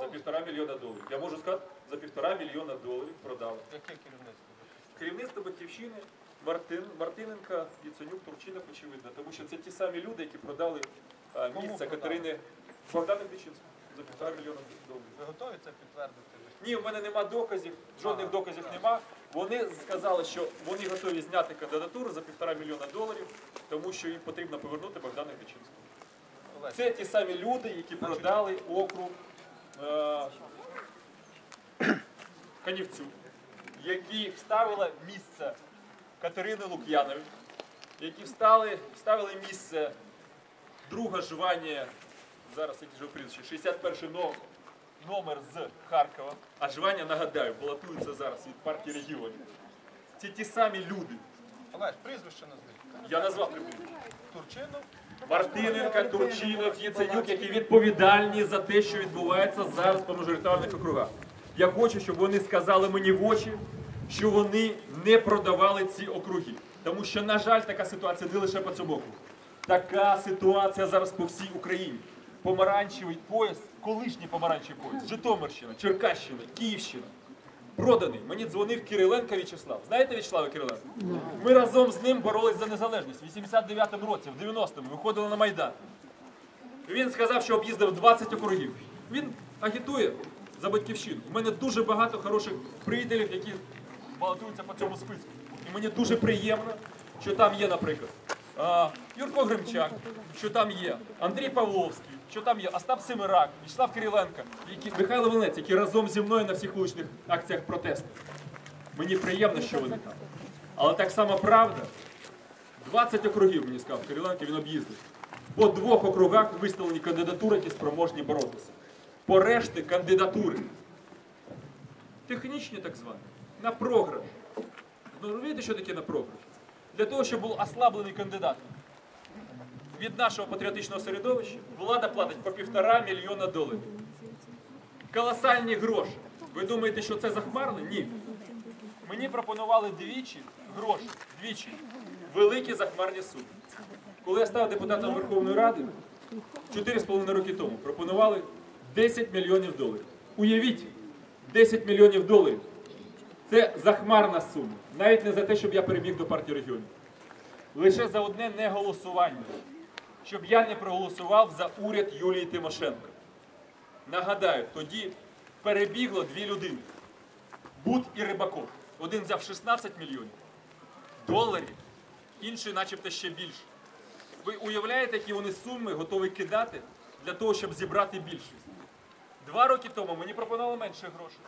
За півтора мільйона доларів. Я можу сказати, за півтора мільйона доларів продали. Яке керівництво? Керівництво батьківщини Мартин, Мартиненка, Яценюк, Турчинов, очевидно, тому що це ті самі люди, які продали а, Кому місце продали? Катерини Богдана Клічинського за півтора мільйона доларів. Ви готові це підтвердити? Ні, в мене нема доказів, жодних доказів нема. Вони сказали, що вони готові зняти кандидатуру за півтора мільйона доларів, тому що їм потрібно повернути Богдана Клічинського. Олесь, Це ті самі люди, які продали округ е, Канівцю, які вставили місце Катерини Лук'янової, які встали, вставили місце друга Жванія, зараз який же прізвище, 61 но- номер з Харкова. А Жвання, нагадаю, балотується зараз від партії регіонів. Це ті самі люди. Олесь, прізвище назвіть. Я назвав прізвище. Турчинов? Мартиненка, Турчинов, Єценюк, які відповідальні за те, що відбувається зараз по мажоритарних округах. Я хочу, щоб вони сказали мені в очі, що вони не продавали ці округи. Тому що, на жаль, така ситуація не лише по цьому округу. Така ситуація зараз по всій Україні. Помаранчевий пояс, колишній помаранчевий пояс, Житомирщина, Черкащина, Київщина. Проданий. Мені дзвонив Кириленко В'ячеслав. Знаєте В'ячеслава Кириленка? Ми разом з ним боролись за незалежність. В 89-му році, в 90-му, виходили на Майдан. Він сказав, що об'їздив 20 округів. Він агітує за батьківщину. У мене дуже багато хороших приятелів, які балотуються по цьому списку. І мені дуже приємно, що там є, наприклад, Юрко Гримчак, що там є Андрій Павловський, що там є Остап Семирак, Вячеслав Кириленко, Михайло Волинець, які разом зі мною на всіх вуличних акціях протесту. Мені приємно, що вони там. Але так само правда, 20 округів, мені сказав Кириленко, він об'їздив. По двох округах виставлені кандидатури, які спроможні боротися. По решті кандидатури. Технічні так звані. На програш. Ну, розумієте, що таке на програш? Для того, щоб був ослаблений кандидат від нашого патріотичного середовища, влада платить по півтора мільйона доларів. Колосальні гроші. Ви думаєте, що це захмарно? Ні. Мені пропонували двічі гроші, двічі, великі захмарні суми. Коли я став депутатом Верховної Ради, 4,5 роки тому пропонували 10 мільйонів доларів. Уявіть, 10 мільйонів доларів. Це захмарна сума. Навіть не за те, щоб я переміг до партії регіонів. Лише за одне неголосування. Щоб я не проголосував за уряд Юлії Тимошенко. Нагадаю, тоді перебігло дві людини. Бут і Рибаков. Один взяв 16 мільйонів доларів, інший начебто ще більше. Ви уявляєте, які вони суми готові кидати для того, щоб зібрати більшість? Два роки тому мені пропонували менше грошей.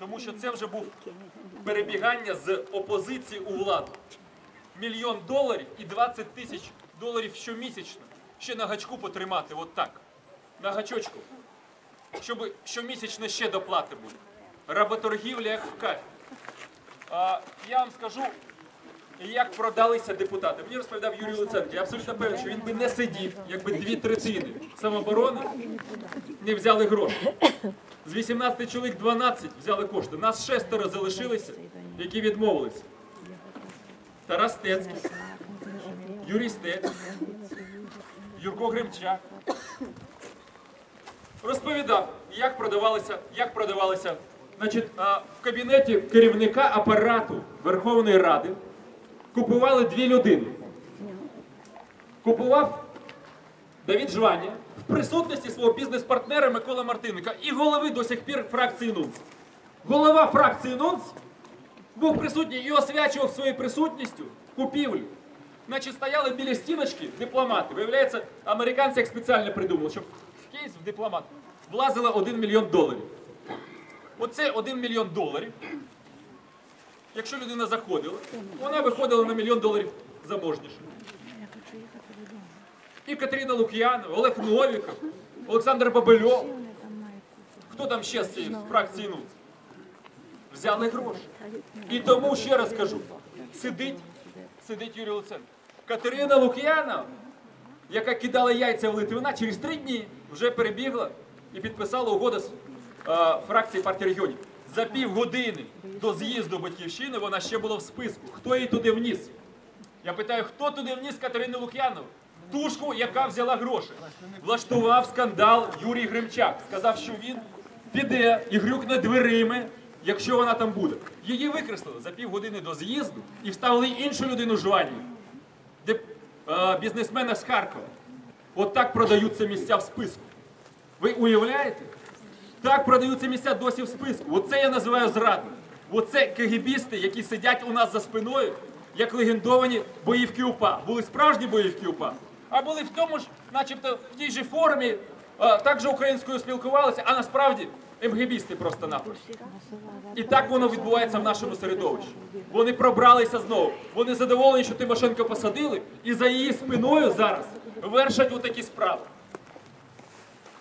Тому що це вже був перебігання з опозиції у владу. Мільйон доларів і 20 тисяч доларів щомісячно. Ще на гачку потримати, от так. На гачочку. Щоб щомісячно ще доплати були. Работоргівля як в кафі. А, я вам скажу, як продалися депутати. Мені розповідав Юрій Луценко. Я абсолютно певен, що він би не сидів, якби дві третини самооборони не взяли гроші. З 18 чоловік 12 взяли кошти. Нас шестеро залишилися, які відмовилися. Тарас Стецький, Юрій Стець, Юрко Гримчак. Розповідав, як продавалися, як продавалися. Значить, в кабінеті керівника апарату Верховної Ради купували дві людини. Купував Давід Жваня в присутності свого бізнес-партнера Микола Мартиненка і голови до сих пір фракції НУНС. Голова фракції НУНС був присутній і освячував своєю присутністю купівлю. Значить, стояли біля стіночки дипломати. Виявляється, американці як спеціально придумали, щоб в кейс в дипломат влазило 1 мільйон доларів. Оце 1 мільйон доларів. Якщо людина заходила, вона виходила на мільйон доларів заможніше. І Катерина Лук'янова, Олег Новіков, Олександр Бабельов. Хто там ще з цієї фракції НУЦ? Взяли гроші. І тому ще раз кажу: сидить, сидить Юрій Луценко. Катерина Лук'янова, яка кидала яйця в Литвина, через три дні вже перебігла і підписала угоду з е, фракції партії регіонів. За півгодини до з'їзду батьківщини вона ще була в списку. Хто її туди вніс? Я питаю, хто туди вніс Катерину Лук'янову? тушку, яка взяла гроші. Влаштував скандал Юрій Гримчак. Сказав, що він піде і грюкне дверима, якщо вона там буде. Її викреслили за півгодини до з'їзду і вставили іншу людину жвані, де е, бізнесмена з Харкова. От так продаються місця в списку. Ви уявляєте? Так продаються місця досі в списку. Оце я називаю зрадою. Оце кегібісти, які сидять у нас за спиною, як легендовані боївки УПА. Були справжні боївки УПА, а були в тому ж, начебто, в тій же формі, так же українською спілкувалися, а насправді МГБісти просто-напросто. І так воно відбувається в нашому середовищі. Вони пробралися знову. Вони задоволені, що Тимошенко посадили, і за її спиною зараз вершать отакі справи.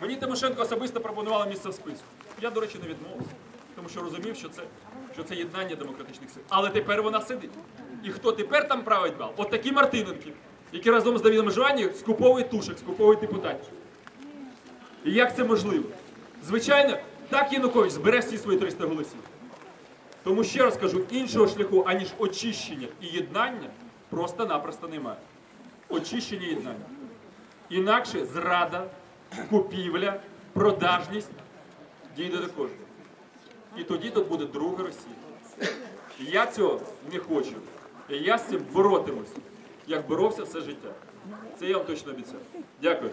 Мені Тимошенко особисто пропонувала місце в списку. Я, до речі, не відмовився, тому що розумів, що це, що це єднання демократичних сил. Але тепер вона сидить. І хто тепер там править бал? От такі Мартиненки, які разом з Давідом Жвані скуповують тушек, скуповують депутатів. І як це можливо? Звичайно, так Янукович збере всі свої 300 голосів. Тому ще раз кажу, іншого шляху, аніж очищення і єднання, просто-напросто немає. Очищення і єднання. Інакше зрада, купівля, продажність дійде до кожного. І тоді тут буде друга Росія. Я цього не хочу. І я з цим боротимусь, як боровся все життя. Це я вам точно обіцяю. Дякую.